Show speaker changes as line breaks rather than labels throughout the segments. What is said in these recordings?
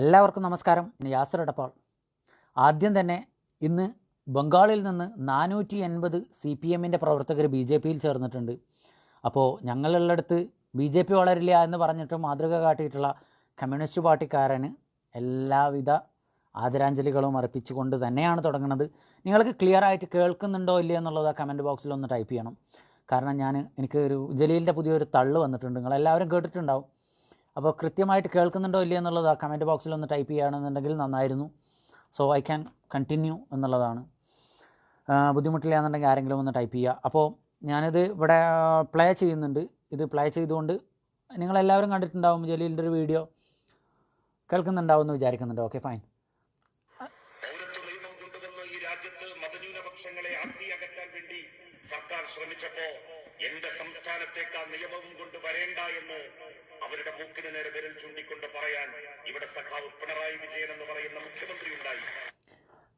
എല്ലാവർക്കും നമസ്കാരം. ഞാൻ യാസർ എടപ്പാൾ ആദ്യം തന്നെ ഇന്ന് ബംഗാളിൽ നിന്ന് നാനൂറ്റി എൺപത് സി പി എമ്മിന്റെ പ്രവർത്തകർ ബി ജെ പിയിൽ ചേർന്നിട്ടുണ്ട്. അപ്പോൾ ഞങ്ങളുള്ളടത്ത് ബി ജെ പി വളരില്ല എന്ന് പറഞ്ഞിട്ട് മാതൃക കാട്ടിയിട്ടുള്ള കമ്മ്യൂണിസ്റ്റ് പാർട്ടിക്കാരന് എല്ലാവിധ ആദരാഞ്ജലികളും അർപ്പിച്ചുകൊണ്ട് തന്നെയാണ് തുടങ്ങുന്നത്. നിങ്ങൾക്ക് ക്ലിയർ ആയിട്ട് കേൾക്കുന്നുണ്ടോ ഇല്ലയോ എന്നുള്ളത് ആ കമന്റ് ബോക്സിൽ ഒന്ന് ടൈപ്പ് ചെയ്യണം. കാരണം ഞാൻ എനിക്ക് ഒരു ജലീലിന്റെ പുതിയൊരു തള്ളു വന്നിട്ടുണ്ട്. നിങ്ങൾ എല്ലാവരും കേട്ടിട്ടുണ്ടാവും. അപ്പോൾ കൃത്യമായിട്ട് കേൾക്കുന്നുണ്ടോ ഇല്ലയോ എന്നുള്ളത് ആ കമന്റ് ബോക്സിൽ ഒന്ന് ടൈപ്പ് ചെയ്യുകയാണെന്നുണ്ടെങ്കിൽ നന്നായിരുന്നു. സോ ഐ ക്യാൻ കണ്ടിന്യൂ എന്നുള്ളതാണ്. ആ, ബുദ്ധിമുട്ടില്ല എന്നുണ്ടെങ്കിൽ ആരെങ്കിലും ഒന്ന് ടൈപ്പ് ചെയ്യുക. അപ്പോൾ ഞാനിത് ഇവിടെ പ്ലേ ചെയ്യുന്നുണ്ട്. ഇത് പ്ലേ ചെയ്തുകൊണ്ട് നിങ്ങളെല്ലാവരും കണ്ടിട്ടുണ്ടാവും ജലീലിന്റെ ഒരു വീഡിയോ കേൾക്കുന്നുണ്ടാവും എന്ന് വിചാരിക്കുന്നുണ്ട്. ഓക്കെ ഫൈൻ
സർക്കാർ ശ്രമിച്ചപ്പോ എന്റെ സംസ്ഥാനത്തേക്ക് നിയമവും കൊണ്ട് വരേണ്ട എന്ന് അവരുടെ മൂക്കിന് നേരെ വിരൽ ചൂണ്ടിക്കൊണ്ട് പറയാൻ ഇവിടെ സഖാവ് പിണറായി വിജയൻ എന്ന് പറയുന്ന മുഖ്യമന്ത്രി ഉണ്ടായി.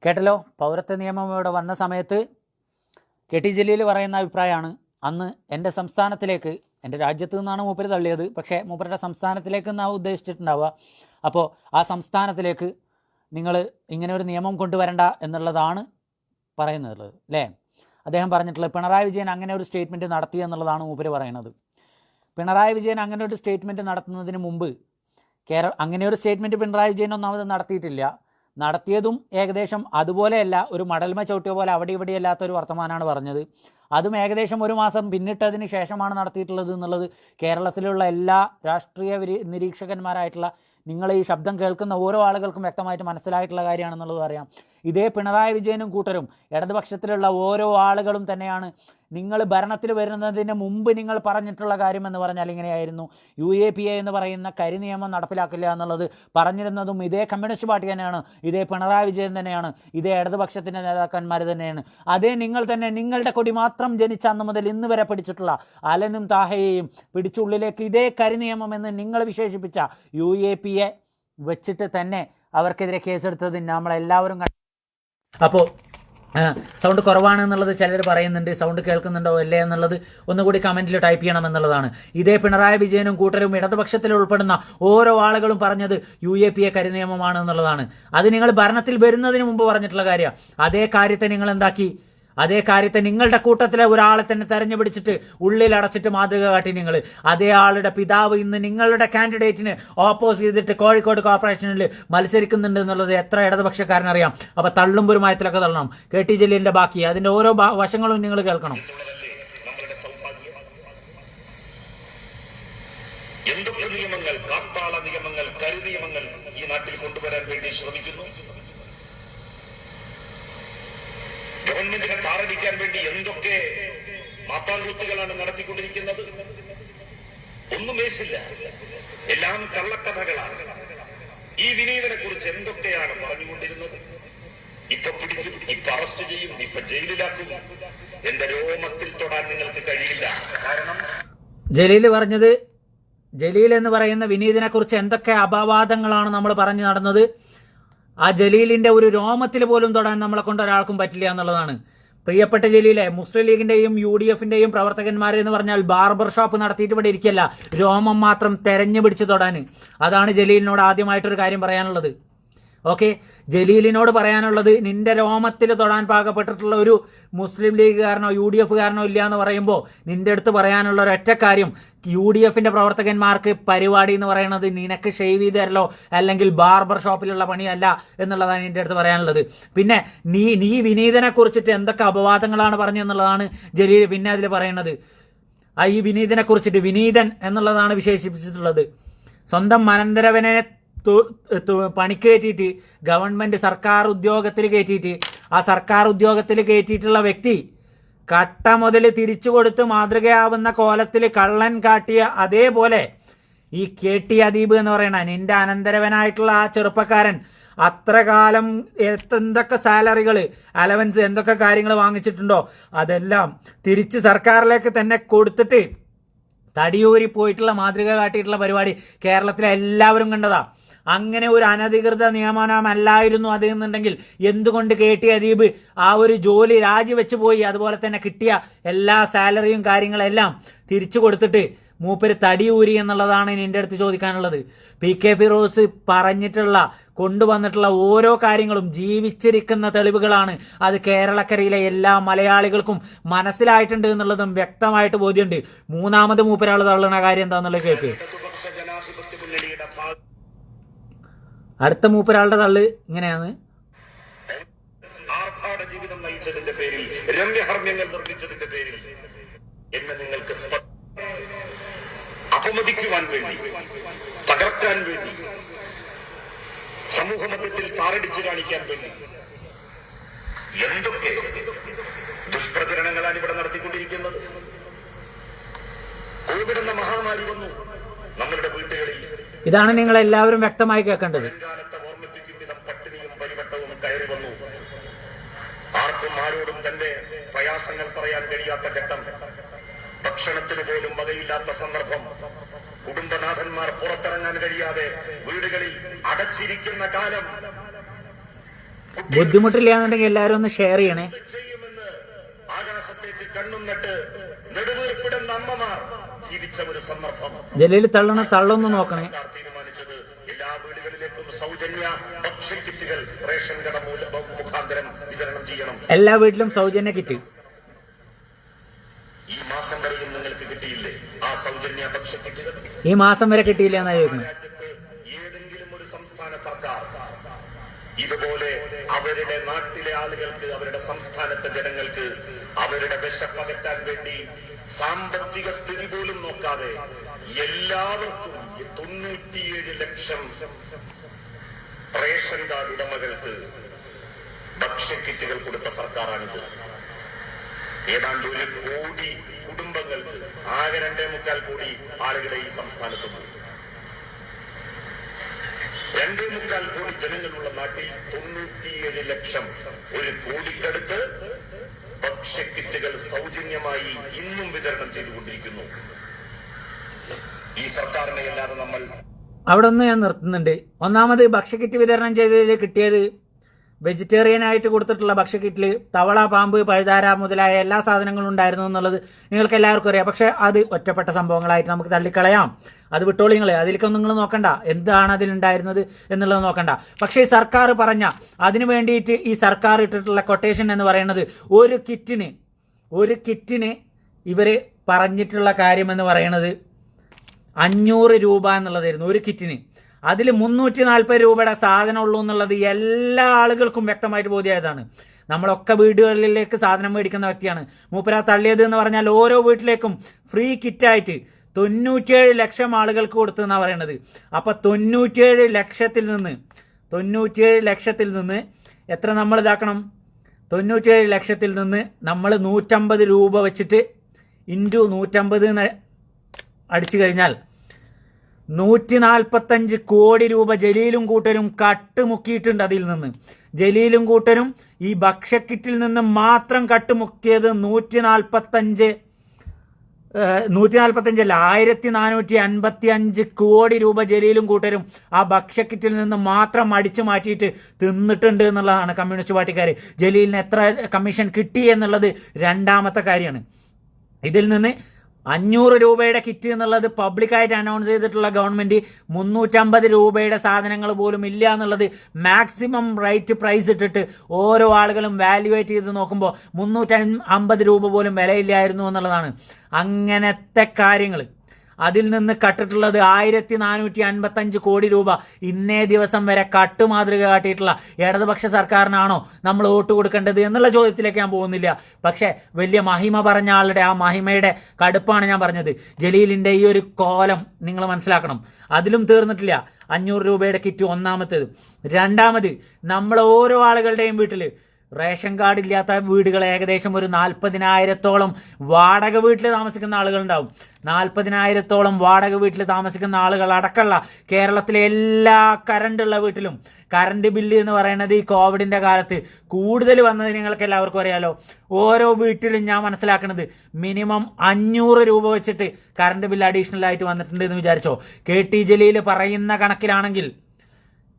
കേട്ടല്ലോ? പൗരത്വ നിയമം ഇവിടെ വന്ന സമയത്ത് കെ ടി ജലീൽ പറയുന്ന അഭിപ്രായമാണ്. അന്ന് എന്റെ സംസ്ഥാനത്തിലേക്ക് എന്റെ രാജ്യത്ത് നിന്നാണ് മൂപ്പര് തള്ളിയത്. പക്ഷേ മൂപ്പരുടെ സംസ്ഥാനത്തിലേക്ക് എന്നാണ് ഉദ്ദേശിച്ചിട്ടുണ്ടാവുക? അപ്പോൾ ആ സംസ്ഥാനത്തിലേക്ക് നിങ്ങൾ ഇങ്ങനെ ഒരു നിയമം കൊണ്ടുവരണ്ട എന്നുള്ളതാണ് പറയുന്നത്. അല്ലേ? അദ്ദേഹം പറഞ്ഞിട്ടുള്ളത് പിണറായി വിജയൻ അങ്ങനെ ഒരു സ്റ്റേറ്റ്മെന്റ് നടത്തി എന്നുള്ളതാണ് മൂപ്പര് പറയുന്നത്. പിണറായി വിജയൻ അങ്ങനെ ഒരു സ്റ്റേറ്റ്മെന്റ് നടത്തുന്നതിന് മുമ്പ് കേരള അങ്ങനെ ഒരു സ്റ്റേറ്റ്മെന്റ് പിണറായി വിജയൻ ഒന്നാമത് നടത്തിയിട്ടില്ല. നടത്തിയതും ഏകദേശം അതുപോലെയല്ല ഒരു മടൽമ ചവിട്ടിയ പോലെ അവിടെ ഇവിടെ അല്ലാത്ത ഒരു വർത്തമാനമാണ് പറഞ്ഞത്. അതും ഏകദേശം ഒരു മാസം പിന്നിട്ടതിന് ശേഷമാണ് നടത്തിയിട്ടുള്ളത് എന്നുള്ളത് കേരളത്തിലുള്ള എല്ലാ രാഷ്ട്രീയ നിരീക്ഷകന്മാരായിട്ടുള്ള നിങ്ങൾ ഈ ശബ്ദം കേൾക്കുന്ന ഓരോ ആളുകൾക്കും വ്യക്തമായിട്ട് മനസ്സിലായിട്ടുള്ള കാര്യമാണെന്നുള്ളത് അറിയാം. ഇതേ പിണറായി വിജയനും കൂട്ടരും ഇടതുപക്ഷത്തിലുള്ള ഓരോ ആളുകളും തന്നെയാണ്. നിങ്ങൾ ഭരണത്തിൽ വരുന്നതിന് മുമ്പ് നിങ്ങൾ പറഞ്ഞിട്ടുള്ള കാര്യം എന്ന് പറഞ്ഞാൽ ഇങ്ങനെയായിരുന്നു. യു എ പി എ എന്ന് പറയുന്ന കരി നിയമം നടപ്പിലാക്കില്ല എന്നുള്ളത് പറഞ്ഞിരുന്നതും ഇതേ കമ്മ്യൂണിസ്റ്റ് പാർട്ടി തന്നെയാണ്. ഇതേ പിണറായി വിജയൻ തന്നെയാണ്. ഇതേ ഇടതുപക്ഷത്തിന്റെ നേതാക്കന്മാർ തന്നെയാണ്. അതേ നിങ്ങൾ തന്നെ നിങ്ങളുടെ കൊടി മാത്രം ജനിച്ച അന്ന് മുതൽ ഇന്ന് വരെ പിടിച്ചിട്ടുള്ള അലനും താഹയെയും പിടിച്ചുള്ളിലേക്ക് ഇതേ കരി നിയമം എന്ന് നിങ്ങൾ വിശേഷിപ്പിച്ച യു എ പി എ വെച്ചിട്ട് തന്നെ അവർക്കെതിരെ കേസെടുത്തത് നമ്മളെല്ലാവരും അപ്പോൾ സൗണ്ട് കുറവാണ് എന്നുള്ളത് ചിലർ പറയുന്നുണ്ട് സൗണ്ട് കേൾക്കുന്നുണ്ടോ അല്ലേ എന്നുള്ളത് ഒന്നുകൂടി കമന്റിൽ ടൈപ്പ് ചെയ്യണം എന്നുള്ളതാണ്. ഇതേ പിണറായി വിജയനും കൂട്ടരും ഇടതുപക്ഷത്തിൽ ഉൾപ്പെടുന്ന ഓരോ ആളുകളും പറഞ്ഞത് യു എ പി എ കരിനിയമമാണ് എന്നുള്ളതാണ്. അത് നിങ്ങൾ ഭരണത്തിൽ വരുന്നതിന് മുമ്പ് പറഞ്ഞിട്ടുള്ള കാര്യമാണ്. അതേ കാര്യത്തെ നിങ്ങൾ എന്താക്കി? അതേ കാര്യത്തെ നിങ്ങളുടെ കൂട്ടത്തിലെ ഒരാളെ തന്നെ തെരഞ്ഞു പിടിച്ചിട്ട് ഉള്ളിൽ അടച്ചിട്ട് മാതൃക കാട്ടി നിങ്ങൾ അതേ ആളുടെ പിതാവ് ഇന്ന് നിങ്ങളുടെ കാൻഡിഡേറ്റിന് ഓപ്പോസ് ചെയ്തിട്ട് കോഴിക്കോട് കോർപ്പറേഷനിൽ മത്സരിക്കുന്നുണ്ട് എന്നുള്ളത് എത്ര ഇടതുപക്ഷക്കാരനറിയാം. അപ്പൊ തള്ളുമ്പൊരുമായത്തിലൊക്കെ തള്ളണം. കെ ടി ജലീലിന്റെ ബാക്കി. അതിന്റെ ഓരോ വശങ്ങളും നിങ്ങൾ കേൾക്കണം.
എന്തൊക്കെ നിയമങ്ങൾ കാട്ടാള നിയമങ്ങൾ കരുനിയമങ്ങൾ ഈ നാട്ടിൽ കൊണ്ടുവരാൻ വേണ്ടി ശ്രമിക്കുന്നു. ഗവൺമെന്റിനെ താറടിക്കാൻ വേണ്ടി എന്തൊക്കെ മാത്താങ്കൂത്തുകളാണ് നടത്തിക്കൊണ്ടിരിക്കുന്നത്? ഒന്നും മേശില്ല എല്ലാം കള്ളക്കഥകളാണ്. ഈ വിനീതനെ കുറിച്ച് എന്തൊക്കെയാണ് പറഞ്ഞുകൊണ്ടിരുന്നത്? ഇപ്പൊ പിടിക്കും ഇപ്പൊ അറസ്റ്റ് ചെയ്യും ഇപ്പൊ ജയിലിലാക്കും. എന്റെ രോമത്തിൽ തൊടാൻ നിങ്ങൾക്ക് കഴിയില്ല. കാരണം
ജലീൽ പറഞ്ഞത് ജലീൽ എന്ന് പറയുന്ന വിനീതിനെ കുറിച്ച് എന്തൊക്കെ അപവാദങ്ങളാണ് നമ്മൾ പറഞ്ഞു നടന്നത്? ആ ജലീലിന്റെ ഒരു രോമത്തിൽ പോലും തൊടാൻ നമ്മളെ കൊണ്ട് ഒരാൾക്കും പറ്റില്ല എന്നുള്ളതാണ്. പ്രിയപ്പെട്ട ജലീലെ മുസ്ലിം ലീഗിന്റെയും യു ഡി എഫിന്റെയും പ്രവർത്തകന്മാരെന്ന് പറഞ്ഞാൽ ബാർബർ ഷോപ്പ് നടത്തിയിട്ട് ഇവിടെ ഇരിക്കല്ല. രോമം മാത്രം തെരഞ്ഞു പിടിച്ച് തൊടാൻ. അതാണ് ജലീലിനോട് ആദ്യമായിട്ടൊരു കാര്യം പറയാനുള്ളത്. ഓക്കെ? ജലീലിനോട് പറയാനുള്ളത് നിന്റെ രോമത്തിൽ തൊടാൻ പാകപ്പെട്ടിട്ടുള്ള ഒരു മുസ്ലിം ലീഗുകാരനോ യു ഡി എഫുകാരനോ ഇല്ല എന്ന് പറയുമ്പോൾ നിന്റെ അടുത്ത് പറയാനുള്ള ഒരൊറ്റ കാര്യം യു ഡി എഫിന്റെ പ്രവർത്തകന്മാർക്ക് പരിപാടി എന്ന് പറയുന്നത് നിനക്ക് ഷെയ്വ് ചെയ്ത് തരലോ അല്ലെങ്കിൽ ബാർബർ ഷോപ്പിലുള്ള പണിയല്ല എന്നുള്ളതാണ് നിന്റെ അടുത്ത് പറയാനുള്ളത്. പിന്നെ നീ നീ വിനീതനെ കുറിച്ചിട്ട് എന്തൊക്കെ അപവാദങ്ങളാണ് പറഞ്ഞെന്നുള്ളതാണ് ജലീൽ പിന്നെ അതിൽ പറയുന്നത് ആ ഈ വിനീതനെ കുറിച്ചിട്ട് വിനീതൻ എന്നുള്ളതാണ് വിശേഷിപ്പിച്ചിട്ടുള്ളത്. സ്വന്തം മനന്തരവനെ പണിക്ക് കയറ്റിയിട്ട് ഗവൺമെന്റ് സർക്കാർ ഉദ്യോഗത്തിൽ കയറ്റിയിട്ട് ആ സർക്കാർ ഉദ്യോഗത്തിൽ കയറ്റിയിട്ടുള്ള വ്യക്തി കട്ട മുതൽ തിരിച്ചു കൊടുത്ത് മാതൃകയാവുന്ന കോലത്തിൽ കള്ളൻ കാട്ടിയ അതേപോലെ ഈ കെ ടി അദീബ് എന്ന് പറയുന്ന നിന്റെ അനന്തരവനായിട്ടുള്ള ആ ചെറുപ്പക്കാരൻ അത്ര കാലം എന്തൊക്കെ സാലറികൾ അലവൻസ് എന്തൊക്കെ കാര്യങ്ങൾ വാങ്ങിച്ചിട്ടുണ്ടോ അതെല്ലാം തിരിച്ച് സർക്കാരിലേക്ക് തന്നെ കൊടുത്തിട്ട് തടിയൂരി പോയിട്ടുള്ള മാതൃക കാട്ടിയിട്ടുള്ള പരിപാടി കേരളത്തിലെ എല്ലാവരും കണ്ടതാ. അങ്ങനെ ഒരു അനധികൃത നിയമനമല്ലായിരുന്നു അത് എന്നുണ്ടെങ്കിൽ എന്തുകൊണ്ട് കെ ടി അദീബ് ആ ഒരു ജോലി രാജിവെച്ച് പോയി? അതുപോലെ തന്നെ കിട്ടിയ എല്ലാ സാലറിയും കാര്യങ്ങളെല്ലാം തിരിച്ചു കൊടുത്തിട്ട് മൂപ്പര് തടിയൂരി എന്നുള്ളതാണ് എന്റെ അടുത്ത് ചോദിക്കാനുള്ളത്. പി കെ ഫിറോസ് പറഞ്ഞിട്ടുള്ള കൊണ്ടുവന്നിട്ടുള്ള ഓരോ കാര്യങ്ങളും ജീവിച്ചിരിക്കുന്ന തെളിവുകളാണ് അത് കേരളക്കരയിലെ എല്ലാ മലയാളികൾക്കും മനസ്സിലായിട്ടുണ്ട് എന്നുള്ളതും വ്യക്തമായിട്ട് ബോധ്യമുണ്ട്. മൂന്നാമത് മൂപ്പരാൾ തള്ളുന്ന കാര്യം എന്താണെന്നുള്ളത് കേൾക്ക്
ഇടതുപക്ഷ ജനാധിപത്യ മുന്നണിയുടെ ഭാഗ
അടുത്ത മൂപ്പരാളുടെ തള്ള് ഇങ്ങനെയാണ്.
ജീവിതം നയിച്ചതിന്റെ പേരിൽ പേരിൽ എന്നെ നിങ്ങൾക്ക് വേണ്ടി തകർക്കാൻ വേണ്ടി കാണിക്കാൻ വേണ്ടി എന്തൊക്കെ ദുഷ്പ്രചരണങ്ങളാണ് ഇവിടെ നടത്തിക്കൊണ്ടിരിക്കുന്നത്? കോവിഡ് എന്ന മഹാമാരി വന്നു. നമ്മളുടെ വീട്ടുകളിൽ
ഇതാണ് നിങ്ങൾ എല്ലാവരും വ്യക്തമായി കേൾക്കേണ്ടത്.
ആർക്കും ആരോടും തന്റെ പ്രയാസങ്ങൾ പറയാൻ കഴിയാത്ത ഘട്ടം. ഭക്ഷണത്തിന് പോലും വകയില്ലാത്ത സന്ദർഭം. കുടുംബനാഥന്മാർ പുറത്തിറങ്ങാൻ കഴിയാതെ വീടുകളിൽ അടച്ചിരിക്കുന്ന കാലം.
ബുദ്ധിമുട്ടില്ലാന്നുണ്ടെങ്കിൽ എല്ലാവരും ഒന്ന് ഷെയർ ചെയ്യണേ.
ആകാശത്തേക്ക് കണ്ണും നട്ട് ഒരു സന്ദർഭം.
ജലീൽ തള്ളണ തള്ളൊന്ന് നോക്കണേ.
തീരുമാനിച്ചത് എല്ലാ വീടുകളിലേക്കും സൗജന്യ റേഷൻ കട മുഖാന്തരം വിതരണം ചെയ്യണം.
എല്ലാ വീട്ടിലും സൗജന്യ കിറ്റ്.
ഈ മാസം വരെയും നിങ്ങൾക്ക് കിട്ടിയില്ലേ? ആ സൗജന്യ
ഈ മാസം വരെ കിട്ടിയില്ല എന്നാ ചോദിക്കുന്നത്?
ഏതെങ്കിലും ഒരു സംസ്ഥാന സർക്കാർ ഇതുപോലെ അവരുടെ നാട്ടിലെ ആളുകൾക്ക് അവരുടെ സംസ്ഥാനത്തെ ജനങ്ങൾക്ക് അവരുടെ വിശപ്പകറ്റാൻ വേണ്ടി സാമ്പത്തിക സ്ഥിതി പോലും നോക്കാതെ എല്ലാവർക്കും തൊണ്ണൂറ്റിയേഴ് ലക്ഷം റേഷൻ കാർഡ് ഉടമകൾക്ക് ഭക്ഷ്യക്കിറ്റുകൾ കൊടുത്ത സർക്കാരാണിത്. ഏതാണ്ട് ഒരു കോടി കുടുംബങ്ങൾക്ക് ആകെ രണ്ടേ മുക്കാൽ കോടി ആളുകളെ ഈ സംസ്ഥാനത്തുണ്ട് രണ്ടേ മുക്കാൽ കോടി ജനങ്ങളുള്ള നാട്ടിൽ തൊണ്ണൂറ്റിയേഴ് ലക്ഷം ഒരു കോടിക്കടുത്ത് ഭക്ഷ്യക്കിറ്റുകൾ സൗജന്യമായി ഇന്നും വിതരണം ചെയ്തുകൊണ്ടിരിക്കുന്നു. ഈ സർക്കാരിനെ അല്ലാതെ നമ്മൾ
അവിടെ ഒന്ന് ഞാൻ നിർത്തുന്നുണ്ട്. ഒന്നാമത് ഭക്ഷ്യക്കിറ്റ് വിതരണം ചെയ്തതിൽ കിട്ടിയത് വെജിറ്റേറിയൻ ആയിട്ട് കൊടുത്തിട്ടുള്ള ഭക്ഷ്യക്കിറ്റിൽ തവള പാമ്പ് പഴുതാര മുതലായ എല്ലാ സാധനങ്ങളും ഉണ്ടായിരുന്നു എന്നുള്ളത് നിങ്ങൾക്ക് എല്ലാവർക്കും അറിയാം. പക്ഷേ അത് ഒറ്റപ്പെട്ട സംഭവങ്ങളായിട്ട് നമുക്ക് തള്ളിക്കളയാം. അത് വിട്ടോളിങ്ങളെ അതിലേക്കൊന്നും നിങ്ങൾ നോക്കണ്ട. എന്താണ് അതിലുണ്ടായിരുന്നത് എന്നുള്ളത് നോക്കണ്ട. പക്ഷേ ഈ സർക്കാർ പറഞ്ഞ അതിനു വേണ്ടിയിട്ട് ഈ സർക്കാർ ഇട്ടിട്ടുള്ള കൊട്ടേഷൻ എന്ന് പറയുന്നത് ഒരു കിറ്റിന് ഒരു കിറ്റിന് ഇവർ പറഞ്ഞിട്ടുള്ള കാര്യം എന്ന് പറയുന്നത് അഞ്ഞൂറ് രൂപ എന്നുള്ളതായിരുന്നു ഒരു കിറ്റിന്. അതിൽ മുന്നൂറ്റി നാൽപ്പത് രൂപയുടെ സാധനം ഉള്ളൂ എന്നുള്ളത് എല്ലാ ആളുകൾക്കും വ്യക്തമായിട്ട് ബോധ്യമായതാണ്. നമ്മളൊക്കെ വീടുകളിലേക്ക് സാധനം മേടിക്കുന്ന വ്യക്തിയാണ്. മൂപ്പര തള്ളിയത് എന്ന് പറഞ്ഞാൽ ഓരോ വീട്ടിലേക്കും ഫ്രീ കിറ്റായിട്ട് തൊണ്ണൂറ്റിയേഴ് ലക്ഷം ആളുകൾക്ക് കൊടുത്തു എന്നാണ് പറയണത്. അപ്പൊ തൊണ്ണൂറ്റിയേഴ് ലക്ഷത്തിൽ നിന്ന് തൊണ്ണൂറ്റിയേഴ് ലക്ഷത്തിൽ നിന്ന് എത്ര നമ്മൾ ഇതാക്കണം? തൊണ്ണൂറ്റിയേഴ് ലക്ഷത്തിൽ നിന്ന് നമ്മൾ നൂറ്റമ്പത് രൂപ വെച്ചിട്ട് ഇന്റു നൂറ്റമ്പത് അടിച്ചു കഴിഞ്ഞാൽ നൂറ്റി നാൽപ്പത്തഞ്ച് കോടി രൂപ ജലീലും കൂട്ടരും കട്ടുമുക്കിയിട്ടുണ്ട് അതിൽ നിന്ന്. ജലീലും കൂട്ടരും ഈ ഭക്ഷ്യക്കിറ്റിൽ നിന്ന് മാത്രം കട്ടുമുക്കിയത് നൂറ്റി നാൽപ്പത്തഞ്ച് നൂറ്റി നാൽപ്പത്തഞ്ചല്ല ആയിരത്തി നാനൂറ്റി അൻപത്തി അഞ്ച് കോടി രൂപ ജലീലും കൂട്ടരും ആ ഭക്ഷ്യക്കിറ്റിൽ നിന്ന് മാത്രം അടിച്ചു മാറ്റിയിട്ട് തിന്നിട്ടുണ്ട് എന്നുള്ളതാണ് കമ്മ്യൂണിസ്റ്റ് പാർട്ടിക്കാർ ജലീലിന് എത്ര കമ്മീഷൻ കിട്ടി എന്നുള്ളത് രണ്ടാമത്തെ കാര്യമാണ്. ഇതിൽ നിന്ന് അഞ്ഞൂറ് രൂപയുടെ കിറ്റ് എന്നുള്ളത് പബ്ലിക്കായിട്ട് അനൗൺസ് ചെയ്തിട്ടുള്ള ഗവൺമെന്റ് മുന്നൂറ്റമ്പത് രൂപയുടെ സാധനങ്ങൾ പോലും ഇല്ല എന്നുള്ളത് മാക്സിമം റൈറ്റ് പ്രൈസ് ഇട്ടിട്ട് ഓരോ ആളുകളും വാല്യുവേറ്റ് ചെയ്ത് നോക്കുമ്പോൾ മുന്നൂറ്റി അമ്പത് രൂപ പോലും വിലയില്ലായിരുന്നു എന്നുള്ളതാണ്. അങ്ങനത്തെ കാര്യങ്ങൾ അതിൽ നിന്ന് കട്ടിട്ടുള്ളത് ആയിരത്തി നാനൂറ്റി അൻപത്തി അഞ്ച് കോടി രൂപ. ഇന്നേ ദിവസം വരെ കട്ട് മാതൃക കാട്ടിയിട്ടുള്ള ഇടതുപക്ഷ സർക്കാരിനാണോ നമ്മൾ വോട്ട് കൊടുക്കേണ്ടത് എന്നുള്ള ചോദ്യത്തിലേക്ക് ഞാൻ പോകുന്നില്ല. പക്ഷേ വലിയ മഹിമ പറഞ്ഞ ആളുടെ ആ മഹിമയുടെ കടുപ്പാണ് ഞാൻ പറഞ്ഞത്. ജലീലിന്റെ ഈ ഒരു കോലം നിങ്ങൾ മനസ്സിലാക്കണം. അതിലും തീർന്നിട്ടില്ല. അഞ്ഞൂറ് രൂപയുടെ കിറ്റ് ഒന്നാമത്തേത്. രണ്ടാമത് നമ്മൾ ഓരോ ആളുകളുടെയും വീട്ടിൽ റേഷൻ കാർഡ് ഇല്ലാത്ത വീടുകൾ ഏകദേശം ഒരു നാൽപ്പതിനായിരത്തോളം വാടക വീട്ടിൽ താമസിക്കുന്ന ആളുകളുണ്ടാവും. നാൽപ്പതിനായിരത്തോളം വാടക വീട്ടിൽ താമസിക്കുന്ന ആളുകൾ അടക്കമുള്ള കേരളത്തിലെ എല്ലാ കറണ്ടുള്ള വീട്ടിലും കറണ്ട് ബില്ല് എന്ന് പറയുന്നത് ഈ കോവിഡിന്റെ കാലത്ത് കൂടുതൽ വന്നത് നിങ്ങൾക്ക് എല്ലാവർക്കും അറിയാലോ. ഓരോ വീട്ടിലും ഞാൻ മനസ്സിലാക്കുന്നത് മിനിമം അഞ്ഞൂറ് രൂപ വെച്ചിട്ട് കറണ്ട് ബില്ല് അഡീഷണൽ ആയിട്ട് വന്നിട്ടുണ്ട് എന്ന് വിചാരിച്ചോ. കെ ടി ജലീൽ പറയുന്ന കണക്കിലാണെങ്കിൽ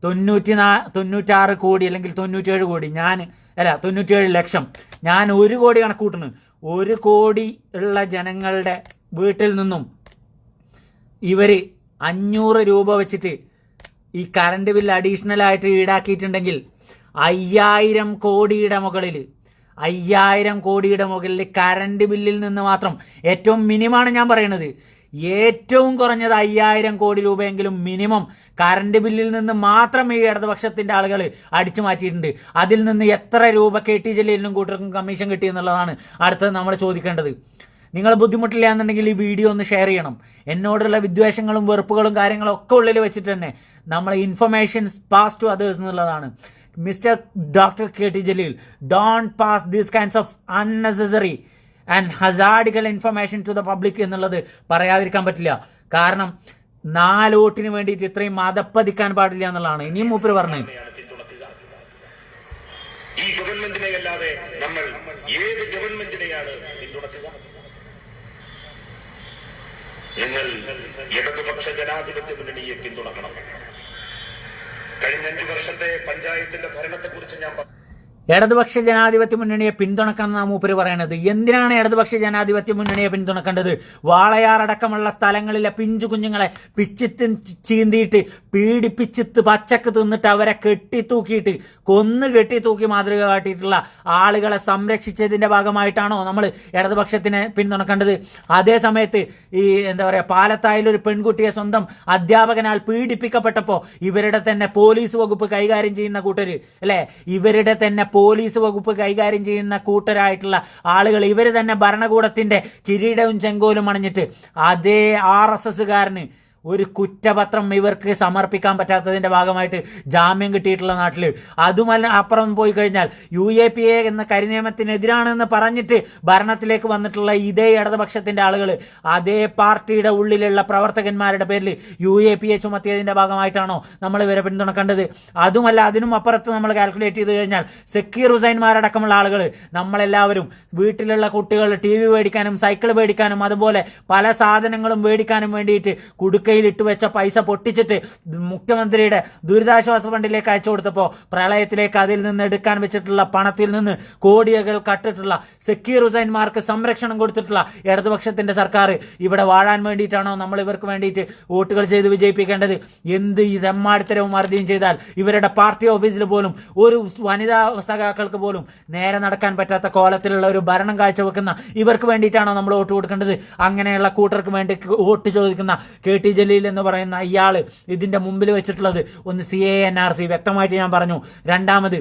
തൊണ്ണൂറ്റി നാ തൊണ്ണൂറ്റാറ് കോടി അല്ലെങ്കിൽ തൊണ്ണൂറ്റേഴ് കോടി. ഞാൻ അല്ല തൊണ്ണൂറ്റേഴ് ലക്ഷം. ഞാൻ ഒരു കോടി കണക്ക് കൂട്ടുന്നു ഒരു കോടി ഉള്ള ജനങ്ങളുടെ വീട്ടിൽ നിന്നും ഇവർ അഞ്ഞൂറ് രൂപ വെച്ചിട്ട് ഈ കറണ്ട് ബില്ല് അഡീഷണൽ ആയിട്ട് ഈടാക്കിയിട്ടുണ്ടെങ്കിൽ അയ്യായിരം കോടിയുടെ മുകളിൽ അയ്യായിരം കോടിയുടെ മുകളിൽ കറണ്ട് ബില്ലിൽ നിന്ന് മാത്രം ഏറ്റവും മിനിമമാണ് ഞാൻ പറയുന്നത് ഏറ്റവും കുറഞ്ഞത് അയ്യായിരം കോടി രൂപയെങ്കിലും മിനിമം കറണ്ട് ബില്ലിൽ നിന്ന് മാത്രം ഈ ഇടതുപക്ഷത്തിന്റെ ആളുകൾ അടിച്ചു മാറ്റിയിട്ടുണ്ട്. അതിൽ നിന്ന് എത്ര രൂപ കെ ടി ജലീലിനും കൂട്ടർക്കും കമ്മീഷൻ കിട്ടി എന്നുള്ളതാണ് അടുത്തത് നമ്മൾ ചോദിക്കേണ്ടത്. നിങ്ങൾ ബുദ്ധിമുട്ടില്ല എന്നുണ്ടെങ്കിൽ ഈ വീഡിയോ ഒന്ന് ഷെയർ ചെയ്യണം. എന്നോടുള്ള വിദ്വേഷങ്ങളും വെറുപ്പുകളും കാര്യങ്ങളും ഒക്കെ ഉള്ളിൽ വെച്ചിട്ട് തന്നെ നമ്മൾ ഇൻഫർമേഷൻസ് പാസ് ടു അതേഴ്സ് എന്നുള്ളതാണ്. Mister doctor K T Jaleel don't pass these kinds of unnecessary and hazardical information to the public എന്നുള്ളത് പറയാതിരിക്കാൻ പറ്റില്ല. കാരണം നാല് വോട്ടിന് വേണ്ടിയിട്ട് ഇത്രയും മതപ്പതിക്കാൻ പാടില്ല എന്നുള്ളതാണ്. ഇനിയും മൂപ്പര്
പിന്തുണക്കുക ഈ ഗവൺമെന്റിനെ അല്ലാതെ നമ്മൾ ഏത് ഗവൺമെന്റിനെയാണ് പിന്തുണക്കുക? നിങ്ങൾ ഇടതുപക്ഷ ജനാധിപത്യ മുന്നണിയെ പിന്തുണക്കണം. കഴിഞ്ഞ അഞ്ചു വർഷത്തെ പഞ്ചായത്തിന്റെ ഭരണത്തെക്കുറിച്ച് ഞാൻ പറഞ്ഞു
ഇടതുപക്ഷ ജനാധിപത്യ മുന്നണിയെ പിന്തുണക്കുന്ന മൂപ്പര് പറയണത്. എന്തിനാണ് ഇടതുപക്ഷ ജനാധിപത്യ മുന്നണിയെ പിന്തുണക്കേണ്ടത്? വാളയാറടക്കമുള്ള സ്ഥലങ്ങളിലെ പിഞ്ചു കുഞ്ഞുങ്ങളെ പിച്ചിത്തി ചീന്തിയിട്ട് പീഡിപ്പിച്ചിത്ത് പച്ചക്ക് തിന്നിട്ട് അവരെ കെട്ടിത്തൂക്കിയിട്ട് കൊന്ന് കെട്ടിത്തൂക്കി മാതൃക കാട്ടിയിട്ടുള്ള ആളുകളെ സംരക്ഷിച്ചതിന്റെ ഭാഗമായിട്ടാണോ നമ്മൾ ഇടതുപക്ഷത്തിനെ പിന്തുണക്കേണ്ടത്? അതേ സമയത്ത് ഈ എന്താ പറയാ പാലത്തായിൽ ഒരു പെൺകുട്ടിയെ സ്വന്തം അധ്യാപകനാൽ പീഡിപ്പിക്കപ്പെട്ടപ്പോ ഇവരുടെ തന്നെ പോലീസ് വകുപ്പ് കൈകാര്യം ചെയ്യുന്ന കൂട്ടര് അല്ലെ? ഇവരുടെ തന്നെ പോലീസ് വകുപ്പ് കൈകാര്യം ചെയ്യുന്ന കൂട്ടരായിട്ടുള്ള ആളുകൾ ഇവർ തന്നെ ഭരണകൂടത്തിന്റെ കിരീടവും ചെങ്കോലും അണിഞ്ഞിട്ട് അതേ ആർ എസ് എസ്സുകാരന് ഒരു കുറ്റപത്രം ഇവർക്ക് സമർപ്പിക്കാൻ പറ്റാത്തതിന്റെ ഭാഗമായിട്ട് ജാമ്യം കിട്ടിയിട്ടുള്ള നാട്ടിൽ അതുമല്ല അപ്പുറം പോയി കഴിഞ്ഞാൽ യു എ പി എ എന്ന കരിനിയമത്തിനെതിരാണെന്ന് പറഞ്ഞിട്ട് ഭരണത്തിലേക്ക് വന്നിട്ടുള്ള ഇതേ ഇടതുപക്ഷത്തിന്റെ ആളുകൾ അതേ പാർട്ടിയുടെ ഉള്ളിലുള്ള പ്രവർത്തകന്മാരുടെ പേരിൽ യു എ പി എ ചുമത്തിയതിന്റെ ഭാഗമായിട്ടാണോ നമ്മൾ ഇവരെ പിന്തുണക്കേണ്ടത്. അതുമല്ല അതിനും അപ്പുറത്ത് നമ്മൾ കാൽക്കുലേറ്റ് ചെയ്ത് കഴിഞ്ഞാൽ സക്കീർ ഹുസൈൻമാരടക്കമുള്ള ആളുകൾ നമ്മളെല്ലാവരും വീട്ടിലുള്ള കുട്ടികൾ ടി വി മേടിക്കാനും സൈക്കിൾ മേടിക്കാനും അതുപോലെ പല സാധനങ്ങളും മേടിക്കാനും വേണ്ടിയിട്ട് കുടുക്കയിൽ ഇട്ട് വെച്ച പൈസ പൊട്ടിച്ചിട്ട് മുഖ്യമന്ത്രിയുടെ ദുരിതാശ്വാസ ഫണ്ടിലേക്ക് അയച്ചു കൊടുത്തപ്പോൾ പ്രളയത്തിലേക്ക് അതിൽ നിന്ന് എടുക്കാൻ വെച്ചിട്ടുള്ള പണത്തിൽ നിന്ന് കോടിയകൾ കട്ടിട്ടുള്ള സക്കീർ ഹുസൈൻമാർക്ക് സംരക്ഷണം കൊടുത്തിട്ടുള്ള ഇടതുപക്ഷത്തിന്റെ സർക്കാർ ഇവിടെ വാഴാൻ വേണ്ടിയിട്ടാണോ നമ്മൾ ഇവർക്ക് വേണ്ടിയിട്ട് വോട്ടുകൾ ചെയ്ത് വിജയിപ്പിക്കേണ്ടത്? എന്ത് ഇതെമ്മാടിത്തരവും തെമ്മാടിത്തരവും മറുതിയും ചെയ്താൽ ഇവരുടെ പാർട്ടി ഓഫീസിൽ പോലും ഒരു വനിതാ സഖാക്കൾക്ക് പോലും നേരെ നടക്കാൻ പറ്റാത്ത കോലത്തിലുള്ള ഒരു ഭരണം കാഴ്ചവെക്കുന്ന ഇവർക്ക് വേണ്ടിയിട്ടാണോ നമ്മൾ വോട്ട് കൊടുക്കേണ്ടത്? അങ്ങനെയുള്ള കൂട്ടർക്ക് വേണ്ടി വോട്ട് ചോദിക്കുന്ന കെ ടി ജലീൽ എന്ന് പറയുന്ന ഇയാൾ ഇതിന്റെ മുമ്പിൽ വെച്ചിട്ടുള്ളത്. ഒന്ന് C A N R C വ്യക്തമായിട്ട് ഞാൻ പറഞ്ഞു. രണ്ടാമത്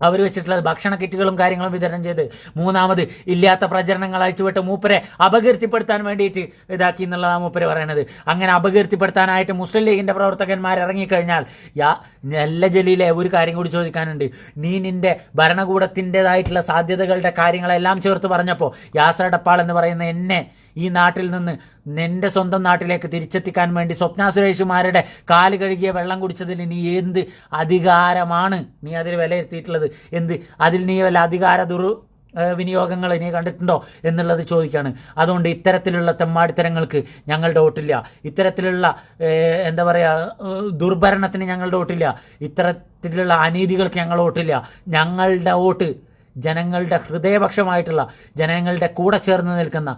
അവർ വെച്ചിട്ടുള്ളത് ഭക്ഷണ കിറ്റുകളും കാര്യങ്ങളും വിതരണം ചെയ്ത്. മൂന്നാമത് ഇല്ലാത്ത പ്രചരണങ്ങൾ അയച്ചുവിട്ട് മൂപ്പരെ അപകീർത്തിപ്പെടുത്താൻ വേണ്ടിയിട്ട് ഇതാക്കി എന്നുള്ളതാണ് മൂപ്പര് പറയണത്. അങ്ങനെ അപകീർത്തിപ്പെടുത്താനായിട്ട് മുസ്ലിം ലീഗിന്റെ പ്രവർത്തകന്മാർ ഇറങ്ങിക്കഴിഞ്ഞാൽ യാ നല്ല ജലീലെ ഒരു കാര്യം കൂടി ചോദിക്കാനുണ്ട്. നീ നിന്റെ ഭരണകൂടത്തിന്റെതായിട്ടുള്ള സാധ്യതകളുടെ കാര്യങ്ങളെല്ലാം ചേർത്ത് പറഞ്ഞപ്പോൾ യാസർ ഡപ്പാൾ എന്ന് പറയുന്ന എന്നെ ഈ നാട്ടിൽ നിന്ന് നിന്റെ സ്വന്തം നാട്ടിലേക്ക് തിരിച്ചെത്തിക്കാൻ വേണ്ടി സ്വപ്ന സുരേഷുമാരുടെ കാൽ കഴുകിയ വെള്ളം കുടിച്ചതിൽ നീ എന്ത് അധികാരമാണ് നീ അതിൽ വിലയിരുത്തിയിട്ടുള്ളത്? എന്ത്? അതിൽ നീ വല്ല അധികാര ദുർ വിനിയോഗങ്ങൾ ഇനി കണ്ടിട്ടുണ്ടോ എന്നുള്ളത് ചോദിക്കുകയാണ് അതുകൊണ്ട് ഇത്തരത്തിലുള്ള തെമ്മാടിത്തരങ്ങൾക്ക് ഞങ്ങളുടെ വോട്ടില്ല. ഇത്തരത്തിലുള്ള എന്താ പറയുക ദുർഭരണത്തിന് ഞങ്ങളുടെ വോട്ടില്ല. ഇത്തരത്തിലുള്ള അനീതികൾക്ക് ഞങ്ങൾ വോട്ടില്ല. ഞങ്ങളുടെ വോട്ട് ജനങ്ങളുടെ ഹൃദയപക്ഷമായിട്ടുള്ള ജനങ്ങളുടെ കൂടെ ചേർന്ന് നിൽക്കുന്ന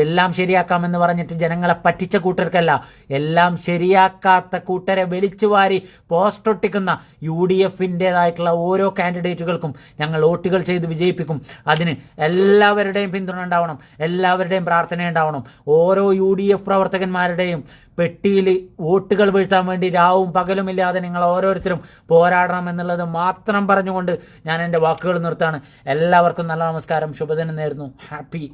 എല്ലാം ശരിയാക്കാമെന്ന് പറഞ്ഞിട്ട് ജനങ്ങളെ പറ്റിച്ച കൂട്ടർക്കല്ല എല്ലാം ശരിയാക്കാത്ത കൂട്ടരെ വലിച്ചുവാരി പോസ്റ്റൊട്ടിക്കുന്ന യു ഡി എഫിന്റെതായിട്ടുള്ള ഓരോ കാൻഡിഡേറ്റുകൾക്കും ഞങ്ങൾ വോട്ടുകൾ ചെയ്ത് വിജയിപ്പിക്കും. അതിന് എല്ലാവരുടെയും പിന്തുണ ഉണ്ടാവണം എല്ലാവരുടെയും പ്രാർത്ഥന ഉണ്ടാവണം. ഓരോ യു ഡി എഫ് പ്രവർത്തകന്മാരുടെയും പെട്ടിയിൽ വോട്ടുകൾ വീഴ്ത്താൻ വേണ്ടി രാവും പകലുമില്ലാതെ നിങ്ങൾ ഓരോരുത്തരും പോരാടണം എന്നുള്ളത് മാത്രം പറഞ്ഞുകൊണ്ട് ഞാൻ എന്റെ വാക്കുകൾ നിർത്താണ് എല്ലാവർക്കും നല്ല നമസ്കാരം. ശുഭദിനം നേരുന്നു. ഹാപ്പി